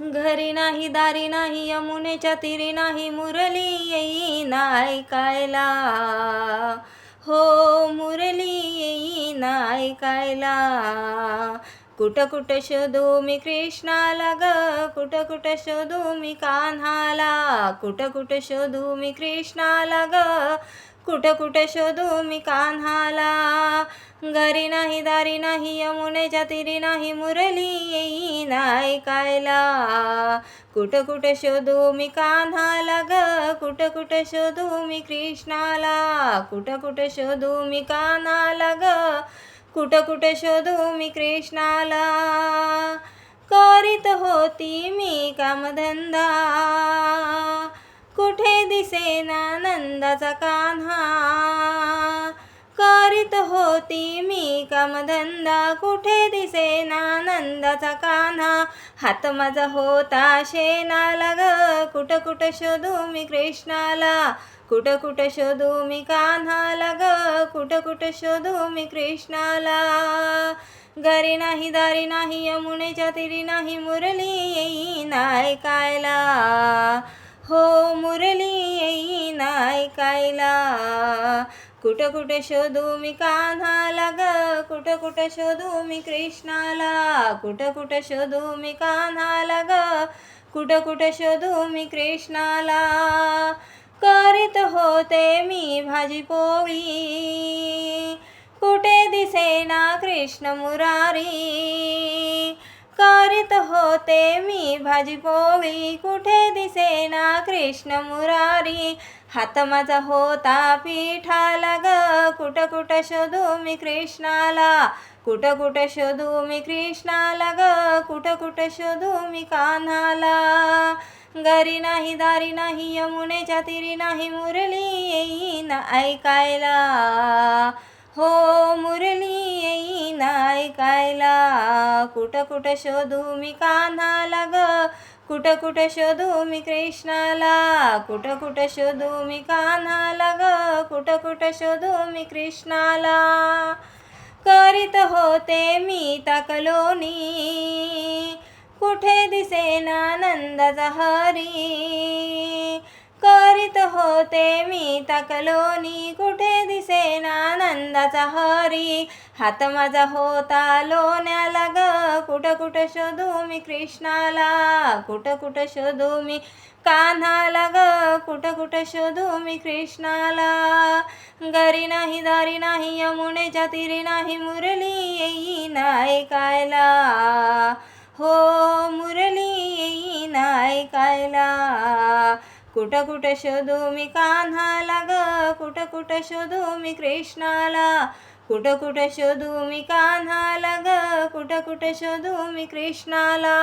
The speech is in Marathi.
घरी नाही दारी नाही यमुनेच्या तिरी नाही मुरली येईना ऐकायला. हो मुरली येईना ऐकायला. कुठं कुठं शोधू मी कृष्णाला ग. कुठं कुठं शोधू मी कान्हाला. कुठं कुठं शोधू मी कृष्णाला ग. कुठं कुठं शोधू मी कान्हाला. घरी नाही दारी नाही यमुनेच्या तिरी नाही मुरली येईना ऐकायला कुठं कुठं शोधू मी कान्हाला ग. कुठं कुठं शोधू मी कृष्णाला. कुठं कुठं शोधू मी कान्हाला ग. कुठं कुठं शोधू मी कृष्णाला? करीत होती मी कामधंदा. कुठे दिसेना नंदाचा कान्हा? करीत होती मी कामधंदा. कुठे दिसेना नंदाचा कान्हा? हात माझा होता शेणाला ग. कुठं कुठं शोधू मी कृष्णाला? कुठं कुठं शोधू मी कान्हाला ग. कुठं कुठं शोधू मी कृष्णाला. घरी नाही दारी नाही यमुनेच्या तिरी नाही मुरली येईना ऐकायला. हो मुरली येईना ऐकायला. कुठं कुठं शोधू मी कान्हाला ग कुठं कुठं शोधू मी कृष्णाला. कुठं कुठं शोधू मी कान्हाला ग कुठं कुठं शोधू मी कृष्णाला. करीत होते मी भाजी पोळी. कुठे दिसेना कृष्ण मुरारी? करीत होते मी भाजी पोळी. कुठे दिसेना कृष्ण मुरारी? हात माझा होता पिठाला ग. कुठं कुठं शोधू मी कृष्णाला? कुठं कुठं शोधू मी कृष्णाला ग? कुठं कुठं शोधू मी कान्हाला? घरी नाही दारी नाही यमुनेच्या तिरी नाही मुरली येईन ऐकायला. हो मुरली येईन ऐकायला. कुठं कुठं शोधू मी कान्हाला ग? कुठं कुठं शोधू मी कृष्णाला? कुठं कुठं शोधू मी कान्हाला ग? कुठं कुठं शोधू मी कृष्णाला? करीत होते मी तकलोनी. कुठे दिसेना नंदाचा हरी करीत होते मी तकलोनी कुठे दिसेना नंदाचा हरी हात माझा होता लोण्याला ग कुठं कुठं शोधू मी कृष्णाला? कुठं कुठं शोधू मी कान्हाला ग कुठं कुठं शोधू मी कृष्णाला? घरी नाही दारी नाही यमुनेच्या तिरी नाही मुरली येईना ऐकायला हो कुठं कुठं शोधू मी कान्हाला ग? कुठं कुठं शोधू मी कृष्णाला? कुठं कुठं शोधू मी कान्हाला ग? कुठं कुठं शोधू मी कृष्णाला?